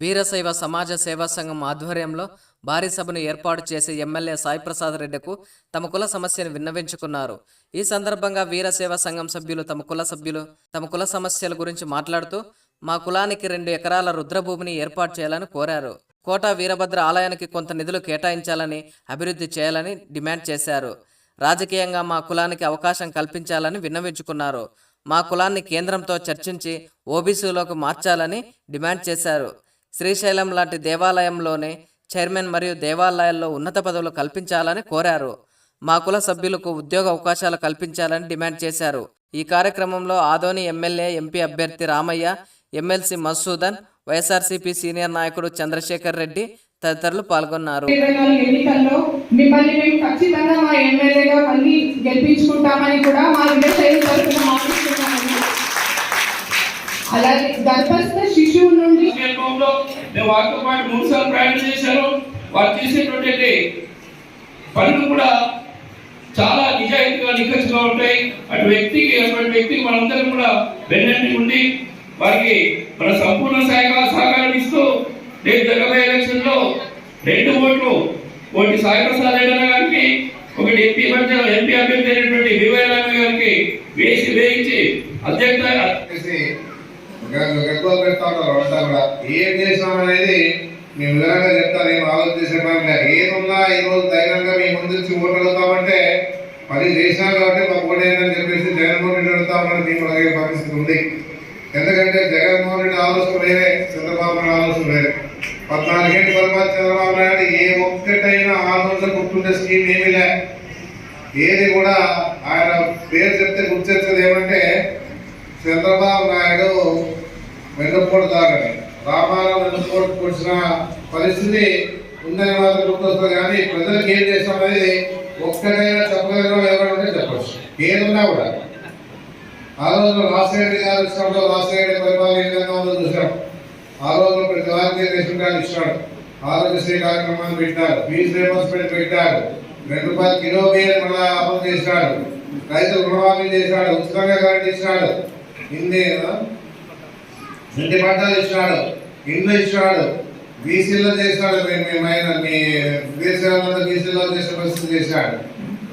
వీరశైవ సమాజ సేవా సంఘం ఆధ్వర్యంలో భారీ సభను ఏర్పాటు చేసి ఎమ్మెల్యే సాయిప్రసాద్ రెడ్డికు తమ కుల సమస్యను విన్నవించుకున్నారు. ఈ సందర్భంగా వీరసేవ సంఘం సభ్యులు తమ కుల సభ్యులు తమ కుల సమస్యల గురించి మాట్లాడుతూ మా కులానికి రెండు ఎకరాల రుద్రభూమిని ఏర్పాటు చేయాలని కోరారు. కోట వీరభద్ర ఆలయానికి కొంత నిధులు కేటాయించాలని అభివృద్ధి చేయాలని డిమాండ్ చేశారు. రాజకీయంగా మా కులానికి అవకాశం కల్పించాలని విన్నవించుకున్నారు. మా కులాన్ని కేంద్రంతో చర్చించి ఓబీసీలోకి మార్చాలని డిమాండ్ చేశారు. శ్రీశైలం లాంటి దేవాలయంలోనే చైర్మన్ మరియు దేవాలయాల్లో ఉన్నత పదవులు కల్పించాలని కోరారు. మా కుల సభ్యులకు ఉద్యోగ అవకాశాలు కల్పించాలని డిమాండ్ చేశారు. ఈ కార్యక్రమంలో ఆదోని ఎమ్మెల్యే ఎంపీ అభ్యర్థి Ramaiah MLC Masoodan YSRCP senior నాయకుడు చంద్రశేఖర్ రెడ్డి తదితరులు పాల్గొన్నారు. మిమ్మల్ని మేము ఖచ్చితంగా మా ఎమ్మెల్యేగా మళ్ళీ గెలిపించుకుంటామని కూడా మా తరఫున అలాగే గర్భస్థ శిశువు నుండి సందర్భంలో నేను వారితో పాటు మూడు సార్లు ప్రయాణం చేశాను. వారు చేసేటువంటి పనులు కూడా చాలా నిజాయితీగా నిఖచ్చిగా ఉంటాయి. అటు వ్యక్తికి అటువంటి వ్యక్తికి మనందరం కూడా వెన్నంటి ఉండి వారికి మన సంపూర్ణ సహకార సహకారం ఇస్తూ రేపు జరగబోయే ఎలక్షన్లో రెండు ఓట్లు ఒకటి సాయి ప్రసాద్ రెడ్డి గారికి ఒకటి ఎంపీ మధ్య ఎంపీ అభ్యర్థి అయినటువంటి వివయ గారికి వేసి వేయించి అధ్యక్ష ఎక్కువ పెడతా ఉంటారు అంతా కూడా. ఏం చేసినాం అనేది మేము వివరంగా చెప్తాను ఏం ఆలోచించే పని లేదు. ఏమున్నా ఈ రోజు ధైర్యంగా మీ ముందు నుంచి ఓటు అడుగుతామంటే పని చేసినా కాబట్టి మాకు ఓటు చెప్పేసి జగన్మోహన్ రెడ్డి అడుగుతామని మేము అలాగే పరిస్థితి ఉంది. ఎందుకంటే జగన్మోహన్ రెడ్డి ఆలోచన వేరే చంద్రబాబు నాయుడు ఆలోచన వేరే. పద్నాలుగేళ్ళు తర్వాత చంద్రబాబు నాయుడు? ఏ ఒక్కటైనా ఆలోచన గుర్తుండే స్కీమ్ ఏమీ లే. ఏది కూడా ఆయన పేరు చెప్తే గుర్తొచ్చేది ఏమంటే చంద్రబాబు నాయుడు వెన్నుపోటు దాగని రామారావు వెన్నుపోటు పొడిచిన పరిస్థితి ఉందని మాత్రం గుర్తొస్తుంది. కానీ ప్రజలకు ఏం చేస్తాం అనేది ఒక్కడైనా చెప్పగలిగిన ఎవరంటే చెప్పచ్చు. ఏదన్నా కూడా. ఆ రోజు రాజశేఖర గారు ఇచ్చినప్పుడు రాజశేఖర పరిపాలన ఏ విధంగా ఉందో చూసాం ఆ రోజు ప్రతి వారికి రేషన్ కార్డు ఇచ్చినాడు. ఆరోగ్యశ్రీ కార్యక్రమాన్ని పెట్టారు. ఫీజు రియంబర్స్మెంట్ పెట్టారు. రెండు రూపాయలు కిలో బియ్యం మళ్ళా అమలు చేశాడు. రైతు రుణమాఫీ చేశాడు. ఉచితంగా కరెంట్ ఇచ్చినాడు. ఇన్ని ఇంటి పట్టాలు ఇచ్చినాడు ఇల్లు ఇచ్చినాడు బీసీలో చేసినాడు మీ మీ మీ బీసీలలో బీసీలో చేసే పరిస్థితి చేశాడు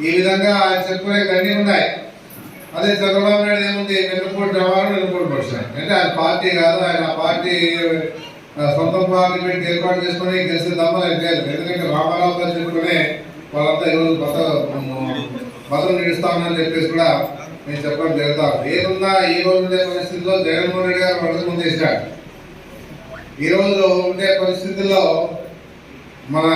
ఈ విధంగా ఆయన చెప్పుకునే గన్ని ఉన్నాయి. అదే చంద్రబాబు నాయుడు ఏముంది? వెన్నుపోటు రావాలి వెన్నుపోటు పడిచాడు అంటే ఆయన పార్టీ కాదు ఆయన పార్టీ సొంత పార్టీ పెట్టి ఏర్పాటు చేసుకుని గెలిచిన దమ్మలు లేదు. ఎందుకంటే రామారావు గారు చెప్పుకునే వాళ్ళంతా ఈరోజు కొత్త బదులు నిలుస్తామని చెప్పేసి కూడా నేను చెప్పడం జరుగుతా ఏదున్నా ఈ రోజు ఉండే పరిస్థితుల్లో జగన్మోహన్ రెడ్డి గారు వరద ముందు వేశాడు. ఈ రోజు ఉండే పరిస్థితుల్లో మన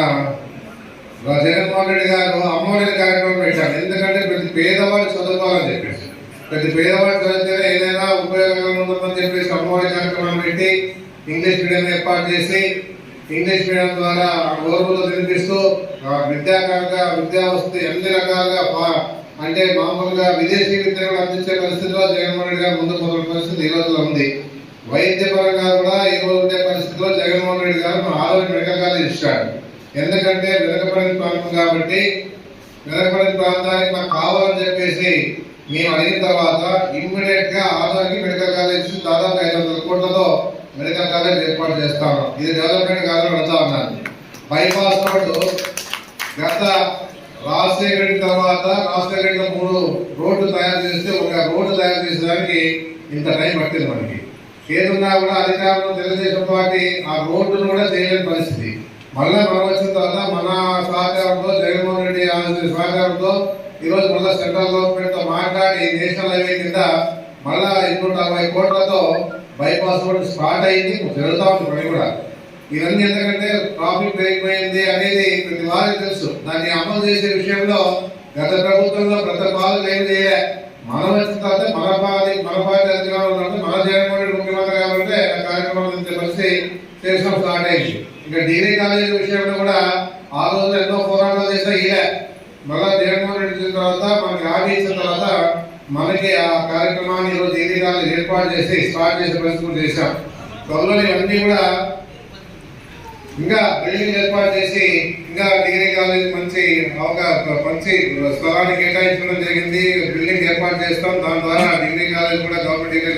జగన్మోహన్ రెడ్డి గారు అమ్మఒడి కార్యక్రమం పెట్టారు. ఎందుకంటే ప్రతి పేదవాడు చదువుకోవాలని చెప్పేసి. ప్రతి పేదవాడు చదివితేనే ఏదైనా ఉపయోగంగా ఉంటుందని చెప్పేసి అమ్మఒడి కార్యక్రమం పెట్టి ఇంగ్లీష్ మీడియం ఏర్పాటు చేసి ఇంగ్లీష్ మీడియం ద్వారా గౌరవంలో తినిపిస్తూ ఆ విద్యాకారంగా విద్యా వస్తు అన్ని రకాలుగా పా- అంటే మామూలుగా విదేశీ విద్యను అందించే పరిస్థితిలో జగన్మోహన్ రెడ్డి గారు ముందు మొదటి పరిస్థితి ఈ రోజులో ఉంది. వైద్యపరంగా కూడా ఈ రోజు ఉండే పరిస్థితిలో జగన్మోహన్ రెడ్డి గారు మన ఆరోగ్య మెడికల్ కాలేజ్ ఇచ్చాడు ఎందుకంటే వెనకబడిన ప్రాంతం కాబట్టి వెనకబడిన ప్రాంతానికి మాకు కావాలని చెప్పేసి మేము అడిగిన తర్వాత ఇమ్మీడియట్గా ఆరోగ్య మెడికల్ కాలేజ్ దాదాపు ఐదు వందల కోట్లతో మెడికల్ కాలేజ్ ఏర్పాటు చేస్తాము. ఇది డెవలప్మెంట్ కాదని పెడతా ఉన్నాను. బైపాస్ రోడ్డు గత రాజశేఖర్ తర్వాత రాజశేఖర్ మూడు రోడ్లు తయారు చేస్తే ఒక రోడ్డు తయారు చేసేదానికి ఇంత టైం పట్టింది మనకి. ఏదున్నా కూడా అధికారంలో తెలుగుదేశం పార్టీ ఆ రోడ్డును కూడా చేయలేని పరిస్థితి. మళ్ళీ మనం వచ్చిన తర్వాత మన సహకారంతో జగన్మోహన్ రెడ్డి ఆలోచన సహకారంతో ఈరోజు మళ్ళీ సెంట్రల్ గవర్నమెంట్తో మాట్లాడి నేషనల్ హైవే కింద మళ్ళీ ఇంకొక అరవై కోట్లతో బైపాస్ రోడ్డు స్టార్ట్ అయింది. జరుగుతూ ఉంది పని కూడా. ఇవన్నీ ఎందుకంటే ప్రాఫిట్ పెరిగిపోయింది అనేది ప్రతి వారికి తెలుసు. దాన్ని అమలు చేసే విషయంలో గత ప్రభుత్వంలో ప్రతి బాధలు ఏం చేయలే. మనం వచ్చిన తర్వాత మన బాధ మన బాధ ఉన్నప్పుడు మన జగన్మోహన్ ముఖ్యమంత్రి కాబట్టి ఆ కార్యక్రమం తెలిసి కలిసి చేసిన స్టార్ట్ అయింది. ఇంకా డిగ్రీ కాలేజీ విషయంలో కూడా ఆ రోజు ఎన్నో పోరాటాలు చేసినా ఇలే మళ్ళా జగన్మోహన్ రెడ్డి ఇచ్చిన తర్వాత మనకి హామీ ఇచ్చిన తర్వాత మనకి ఆ కార్యక్రమాన్ని ఈరోజు డిగ్రీ కాలేజ్ ఏర్పాటు చేసి స్టార్ట్ చేసే పరిస్థితులు చేశాం. త్వరలో ఇవన్నీ కూడా ఇంకా బిల్డింగ్ ఏర్పాటు చేసి ఇంకా డిగ్రీ కాలేజ్ మంచి మంచి స్థలాన్ని కేటాయించడం జరిగింది. బిల్డింగ్ ఏర్పాటు చేస్తాం. దాని ద్వారా డిగ్రీ కాలేజ్ కూడా గవర్నమెంట్ డిగ్రీ